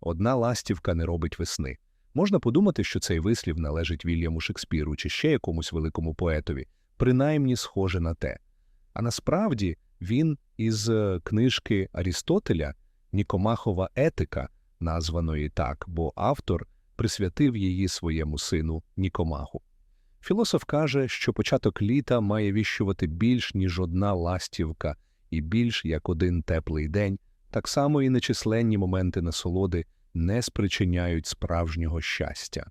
одна ластівка не робить весни. Можна подумати, що цей вислів належить Вільяму Шекспіру чи ще якомусь великому поетові, принаймні схоже на те. А насправді він із е, книжки Арістотеля Нікомахова етика, названої так, бо автор присвятив її своєму сину Нікомаху. Філософ каже, що початок літа має віщувати більш, ніж одна ластівка, і більш як один теплий день, так само і нечисленні моменти насолоди не спричиняють справжнього щастя.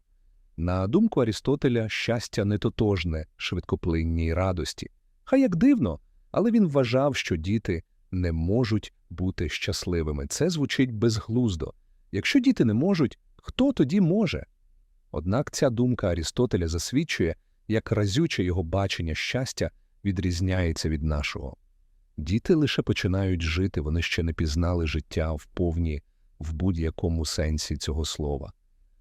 На думку Арістотеля, щастя не тотожне швидкоплинній радості. Хай як дивно, але він вважав, що діти не можуть бути щасливими. Це звучить безглуздо. Якщо діти не можуть, хто тоді може? Однак ця думка Арістотеля засвідчує, як разюче його бачення щастя відрізняється від нашого. Діти лише починають жити, вони ще не пізнали життя вповні в будь-якому сенсі цього слова.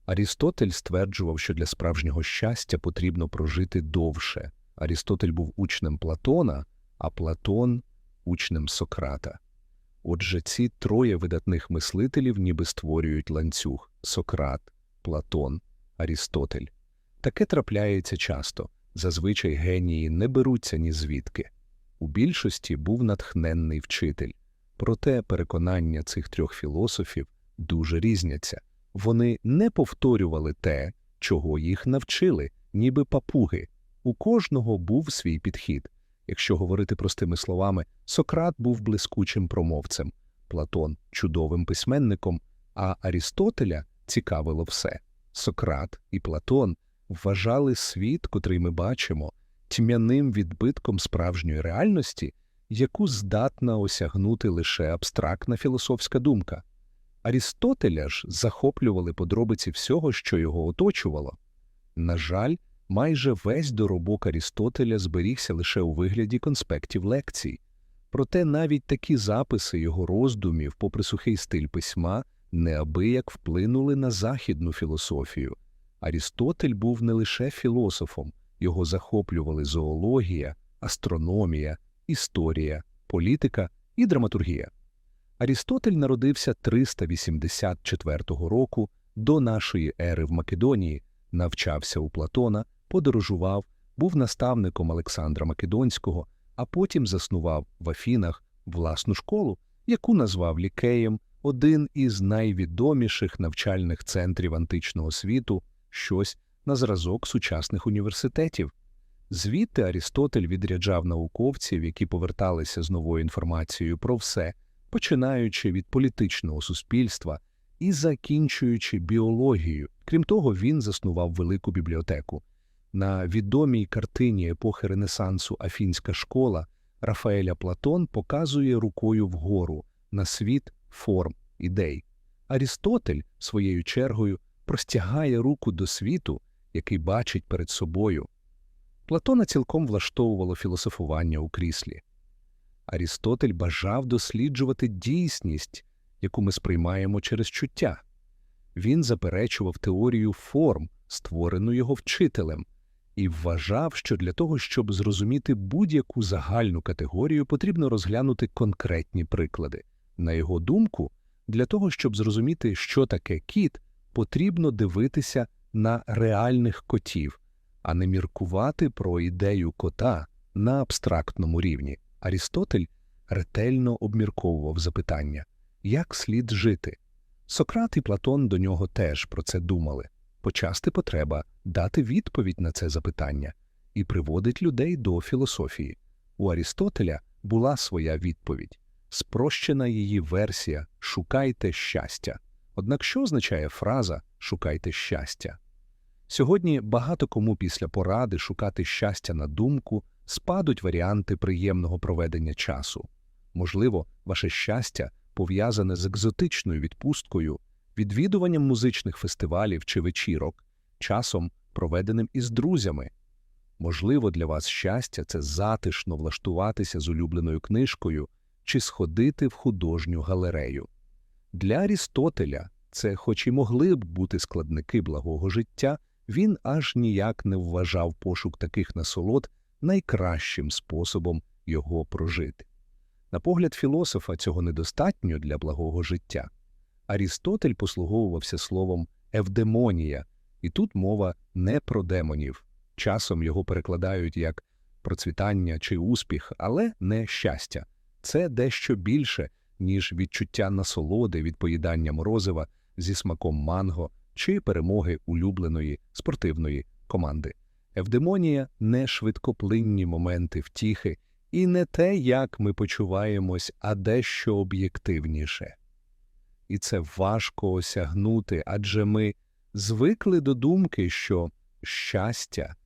Арістотель стверджував, що для справжнього щастя потрібно прожити довше. Арістотель був учнем Платона, а Платон учнем Сократа. Отже, ці троє видатних мислителів ніби створюють ланцюг Сократ, Платон, Арістотель. Таке трапляється часто. Зазвичай генії не беруться ні звідки. У більшості був натхненний вчитель. Проте переконання цих трьох філософів дуже різняться. Вони не повторювали те, чого їх навчили, ніби папуги. У кожного був свій підхід. Якщо говорити простими словами, Сократ був блискучим промовцем, Платон чудовим письменником, а Арістотеля цікавило все. Сократ і Платон вважали світ, котрий ми бачимо, тьмяним відбитком справжньої реальності, яку здатна осягнути лише абстрактна філософська думка. Арістотеля ж захоплювали подробиці всього, що його оточувало. На жаль, майже весь доробок Арістотеля зберігся лише у вигляді конспектів лекцій. Проте навіть такі записи його роздумів, попри сухий стиль письма, неабияк вплинули на західну філософію. Арістотель був не лише філософом, його захоплювали зоологія, астрономія, історія, політика і драматургія. Арістотель народився 384 року до нашої ери в Македонії, навчався у Платона, подорожував, був наставником Олександра Македонського, а потім заснував в Афінах власну школу, яку назвав лікеєм, один із найвідоміших навчальних центрів античного світу, щось на зразок сучасних університетів. Звідти Арістотель відряджав науковців, які поверталися з новою інформацією про все, починаючи від політичного суспільства і закінчуючи біологією. Крім того, він заснував велику бібліотеку. На відомій картині епохи Ренесансу Афінська школа Рафаеля Платон показує рукою вгору на світ форм, ідей. Арістотель, своєю чергою, простягає руку до світу, який бачить перед собою. Платона цілком влаштовувало філософування у кріслі. Арістотель бажав досліджувати дійсність, яку ми сприймаємо через чуття. Він заперечував теорію форм, створену його вчителем, і вважав, що для того, щоб зрозуміти будь-яку загальну категорію, потрібно розглянути конкретні приклади. На його думку, для того, щоб зрозуміти, що таке кіт, потрібно дивитися на реальних котів, а не міркувати про ідею кота на абстрактному рівні. Арістотель ретельно обмірковував запитання, як слід жити. Сократ і Платон до нього теж про це думали. Почасти потреба дати відповідь на це запитання і приводить людей до філософії. У Арістотеля була своя відповідь, спрощена її версія Шукайте щастя. Однак що означає фраза Шукайте щастя? Сьогодні багато кому після поради шукати щастя на думку спадуть варіанти приємного проведення часу. Можливо, ваше щастя пов'язане з екзотичною відпусткою, відвідуванням музичних фестивалів чи вечірок, часом проведеним із друзями. Можливо, для вас щастя це затишно влаштуватися з улюбленою книжкою чи сходити в художню галерею. Для Арістотеля це, хоч і могли б бути складники благого життя, він аж ніяк не вважав пошук таких насолод найкращим способом його прожити. На погляд філософа цього недостатньо для благого життя. Арістотель послуговувався словом евдемонія, і тут мова не про демонів. Часом його перекладають як процвітання чи успіх, але не щастя. Це дещо більше, ніж відчуття насолоди від поїдання морозива зі смаком манго чи перемоги улюбленої спортивної команди. Евдемонія не швидкоплинні моменти втіхи і не те, як ми почуваємось, а дещо об'єктивніше. І це важко осягнути, адже ми звикли до думки, що щастя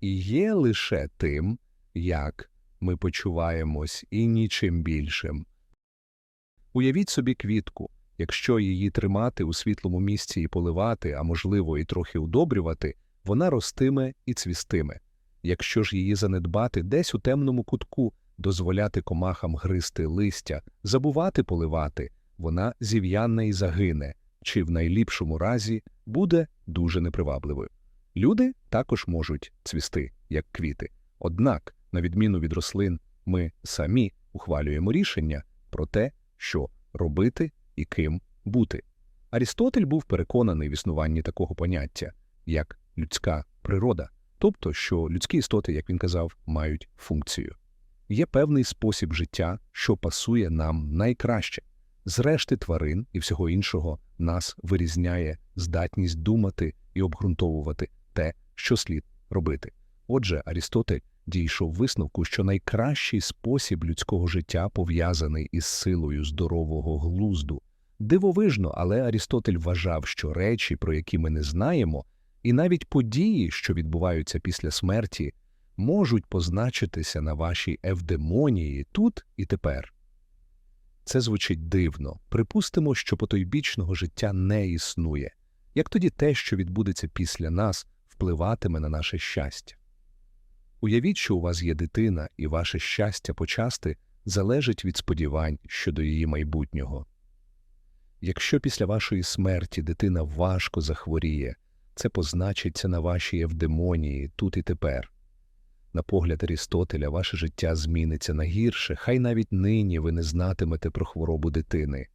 є лише тим, як ми почуваємось, і нічим більшим. Уявіть собі квітку, якщо її тримати у світлому місці і поливати, а можливо, і трохи удобрювати, вона ростиме і цвістиме. Якщо ж її занедбати десь у темному кутку, дозволяти комахам гризти листя, забувати поливати, вона зів'янна і загине, чи в найліпшому разі буде дуже непривабливою. Люди також можуть цвісти, як квіти. Однак, на відміну від рослин, ми самі ухвалюємо рішення про те, що робити і ким бути. Арістотель був переконаний в існуванні такого поняття, як людська природа, тобто, що людські істоти, як він казав, мають функцію. Є певний спосіб життя, що пасує нам найкраще. З решти тварин і всього іншого нас вирізняє здатність думати і обґрунтовувати те, що слід робити. Отже, Арістотель дійшов висновку, що найкращий спосіб людського життя пов'язаний із силою здорового глузду. Дивовижно, але Арістотель вважав, що речі, про які ми не знаємо, і навіть події, що відбуваються після смерті, можуть позначитися на вашій евдемонії тут і тепер. Це звучить дивно. Припустимо, що потойбічного життя не існує. Як тоді те, що відбудеться після нас, впливатиме на наше щастя? Уявіть, що у вас є дитина, і ваше щастя почасти залежить від сподівань щодо її майбутнього. Якщо після вашої смерті дитина важко захворіє, це позначиться на вашій евдемонії тут і тепер. На погляд Арістотеля, ваше життя зміниться на гірше, хай навіть нині ви не знатимете про хворобу дитини.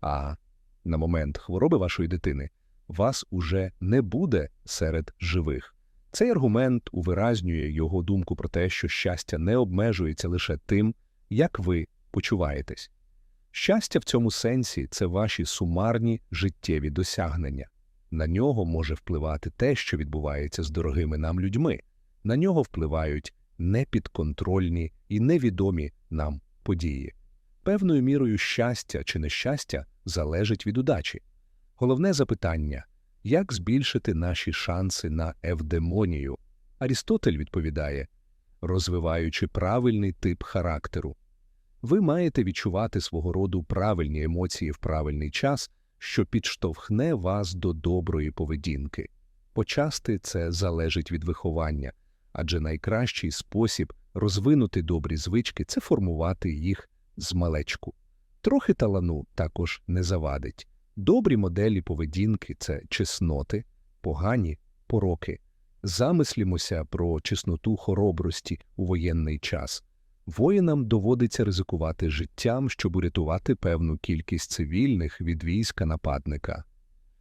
А на момент хвороби вашої дитини вас уже не буде серед живих. Цей аргумент увиразнює його думку про те, що щастя не обмежується лише тим, як ви почуваєтесь. Щастя в цьому сенсі це ваші сумарні життєві досягнення. На нього може впливати те, що відбувається з дорогими нам людьми. На нього впливають непідконтрольні і невідомі нам події. Певною мірою щастя чи нещастя залежить від удачі. Головне запитання як збільшити наші шанси на евдемонію? Арістотель відповідає, розвиваючи правильний тип характеру. Ви маєте відчувати свого роду правильні емоції в правильний час, що підштовхне вас до доброї поведінки. Почасти це залежить від виховання, адже найкращий спосіб розвинути добрі звички це формувати їх з малечку. Трохи талану також не завадить. Добрі моделі поведінки це чесноти, погані пороки. Замислімося про чесноту хоробрості у воєнний час. Воїнам доводиться ризикувати життям, щоб урятувати певну кількість цивільних від війська нападника.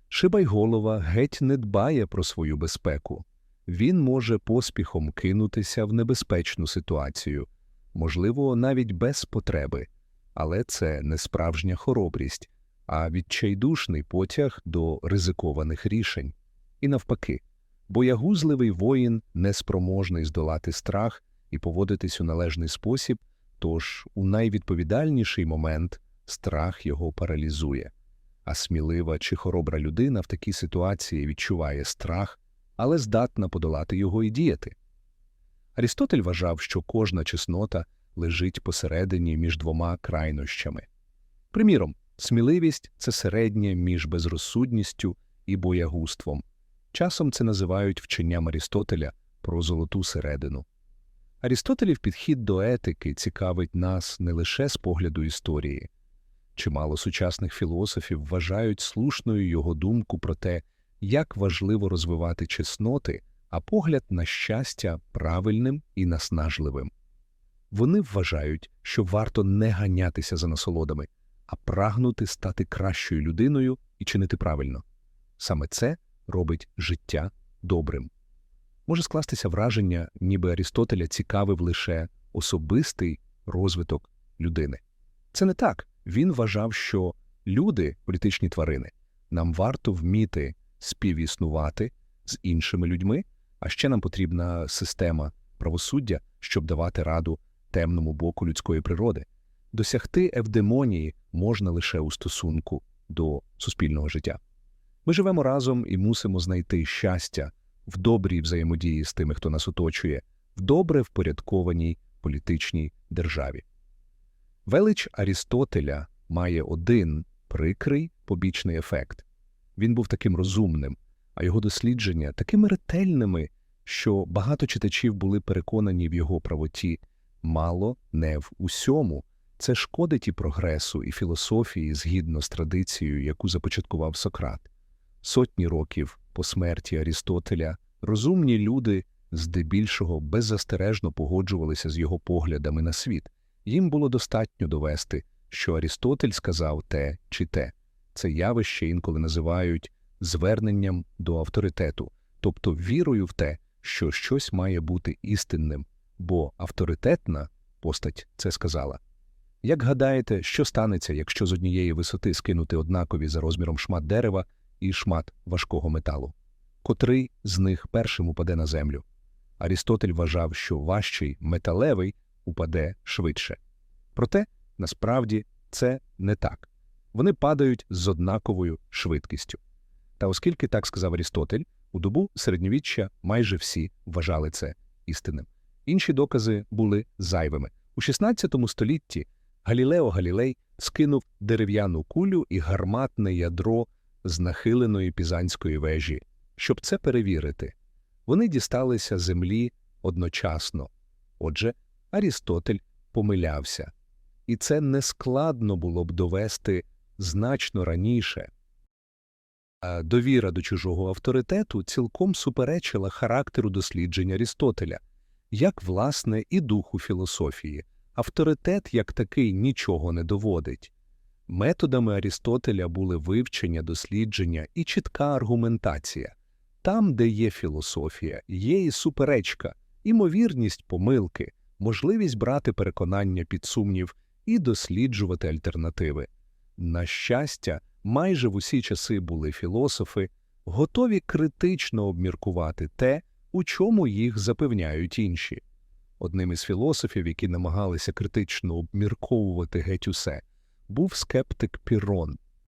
Шибайголова геть не дбає про свою безпеку. Він може поспіхом кинутися в небезпечну ситуацію, можливо, навіть без потреби, але це не справжня хоробрість а відчайдушний потяг до ризикованих рішень. І навпаки, боягузливий воїн неспроможний здолати страх і поводитись у належний спосіб, тож у найвідповідальніший момент страх його паралізує. А смілива чи хоробра людина в такій ситуації відчуває страх, але здатна подолати його і діяти. Арістотель вважав, що кожна чеснота лежить посередині між двома крайнощами. Приміром, Сміливість це середнє між безрозсудністю і боягуством. Часом це називають вченням Арістотеля про золоту середину. Арістотелів підхід до етики цікавить нас не лише з погляду історії. Чимало сучасних філософів вважають слушною його думку про те, як важливо розвивати чесноти, а погляд на щастя правильним і наснажливим. Вони вважають, що варто не ганятися за насолодами а прагнути стати кращою людиною і чинити правильно. Саме це робить життя добрим. Може скластися враження, ніби Арістотеля цікавив лише особистий розвиток людини. Це не так. Він вважав, що люди політичні тварини. Нам варто вміти співіснувати з іншими людьми, а ще нам потрібна система правосуддя, щоб давати раду темному боку людської природи. Досягти евдемонії можна лише у стосунку до суспільного життя. Ми живемо разом і мусимо знайти щастя в добрій взаємодії з тими, хто нас оточує, в добре впорядкованій політичній державі. Велич Арістотеля має один прикрий побічний ефект. Він був таким розумним, а його дослідження такими ретельними, що багато читачів були переконані в його правоті. Мало не в усьому. Це шкодить і прогресу, і філософії згідно з традицією, яку започаткував Сократ. Сотні років по смерті Арістотеля розумні люди здебільшого беззастережно погоджувалися з його поглядами на світ. Їм було достатньо довести, що Арістотель сказав те чи те. Це явище інколи називають зверненням до авторитету, тобто вірою в те, що щось має бути істинним, бо авторитетна постать це сказала. Як гадаєте, що станеться, якщо з однієї висоти скинути однакові за розміром шмат дерева і шмат важкого металу? Котрий з них першим упаде на землю? Арістотель вважав, що важчий металевий упаде швидше. Проте, насправді, це не так. Вони падають з однаковою швидкістю. Та оскільки так сказав Арістотель, у добу середньовіччя майже всі вважали це істинним. Інші докази були зайвими. У XVI столітті Галілео Галілей скинув дерев'яну кулю і гарматне ядро з нахиленої пізанської вежі. Щоб це перевірити, вони дісталися землі одночасно. Отже, Арістотель помилявся. І це нескладно було б довести значно раніше. А довіра до чужого авторитету цілком суперечила характеру досліджень Арістотеля, як, власне, і духу філософії. Авторитет як такий нічого не доводить. Методами Арістотеля були вивчення, дослідження і чітка аргументація. Там, де є філософія, є і суперечка, імовірність помилки, можливість брати переконання під сумнів і досліджувати альтернативи. На щастя, майже в усі часи були філософи, готові критично обміркувати те, у чому їх запевняють інші. Одним із філософів, які намагалися критично обмірковувати геть усе, був скептик Пірон.